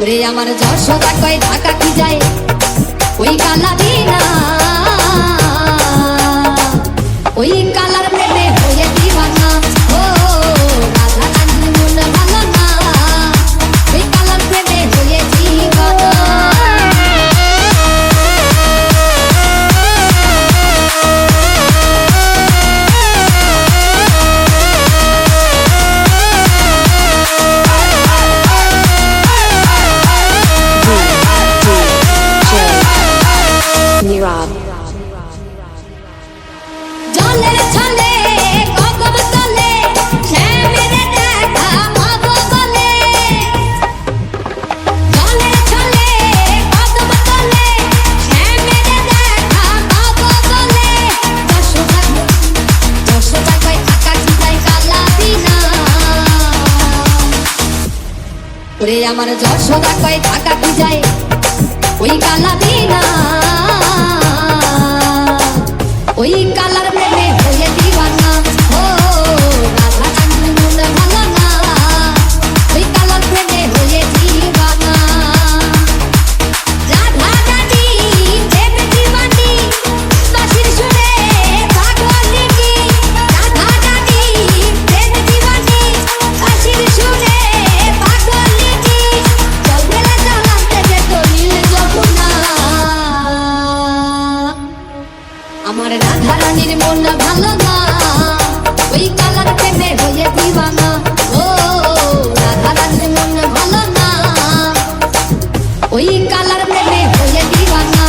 ওরে আমার যশোদা কয় ঢাকা কি যায়? ওই কালা দিনা। ওরে আমার যশোদা কয় ঢাকা কি যায়? ওই কালা দিনা ওই কালার প্রেমে হয়ে দিবানা আমার রাধা রানীর মন ভালো না ওই কালার প্রেমে হয়ে দিওয়ানা ও রাধা রানীর মন ভালো না ওই কালার প্রেমে হয়ে দিওয়ানা